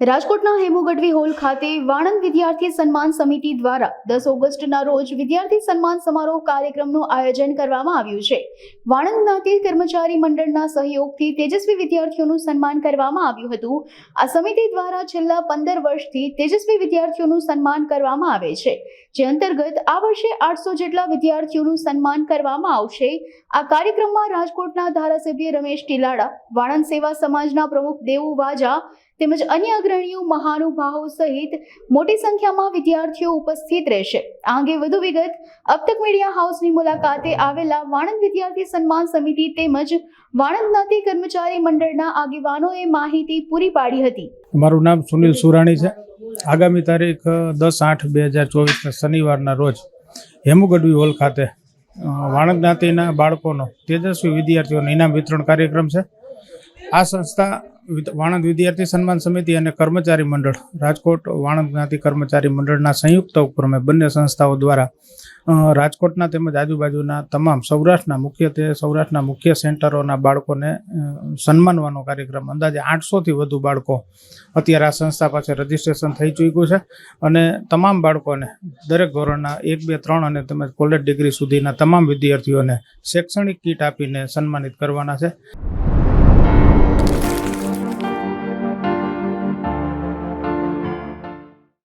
રાજકોટના હેમુગઢવી હોલ ખાતે વાણંદ વિદ્યાર્થી સન્માન સમિતિ દ્વારા દસ ઓગસ્ટના રોજ વિદ્યાર્થી સન્માન સમારોહ કાર્યક્રમનું આયોજન કરવામાં આવ્યું છે. વાણંદ જ્ઞાતિ કર્મચારી મંડળના સહયોગથી તેજસ્વી વિદ્યાર્થીઓનું સન્માન કરવામાં આવ્યું હતું. આ સમિતિ દ્વારા છેલ્લા પંદર વર્ષથી તેજસ્વી વિદ્યાર્થીઓનું સન્માન કરવામાં આવે છે. જે અંતર્ગત આ વર્ષે આઠસો જેટલા વિદ્યાર્થીઓનું સન્માન કરવામાં આવશે. આ કાર્યક્રમમાં રાજકોટના ધારાસભ્ય રમેશ ટીલાડા, વાણંદ સેવા સમાજના પ્રમુખ દેવુ વાજા તેમજ અન્ય અગ્રણીઓ મહાનુભાવો સહિત મોટી સંખ્યામાં વિદ્યાર્થીઓ ઉપસ્થિત રહેશે. આ અંગે વધુ વિગત અબતક મીડિયા હાઉસની મુલાકાતે આવેલા વાણંદ વિદ્યાર્થી સન્માન સમિતિ તેમજ વાણંદ જ્ઞાતિ કર્મચારી મંડળના આગેવાનોએ માહિતી પૂરી પાડી હતી. મારું નામ સુનિલ સુરાણી છે. આગામી તારીખ દસ આઠ બે હજાર ચોવીસના શનિવારના રોજ હેમુ ગઢવી હોલ ખાતે વાણંદ જ્ઞાતિના બાળકોનો તેજસ્વી વિદ્યાર્થીઓનો ઇનામ વિતરણ કાર્યક્રમ છે. આ સંસ્થા વાણંદ વિદ્યાર્થી સન્માન સમિતિ અને કર્મચારી મંડળ, રાજકોટ વાણંદ જ્ઞાતિ કર્મચારી મંડળના સંયુક્ત ઉપક્રમે બંને સંસ્થાઓ દ્વારા રાજકોટના તેમજ આજુબાજુના તમામ સૌરાષ્ટ્રના મુખ્યત્વે સૌરાષ્ટ્રના મુખ્ય સેન્ટરોના બાળકોને સન્માનવાનો કાર્યક્રમ. અંદાજે આઠસોથી વધુ બાળકો અત્યારે આ સંસ્થા પાસે રજીસ્ટ્રેશન થઈ ચૂક્યું છે અને તમામ બાળકોને દરેક ધોરણના એક, બે, ત્રણ અને તેમજ કોલેજ ડિગ્રી સુધીના તમામ વિદ્યાર્થીઓને શૈક્ષણિક કીટ આપીને સન્માનિત કરવાના છે.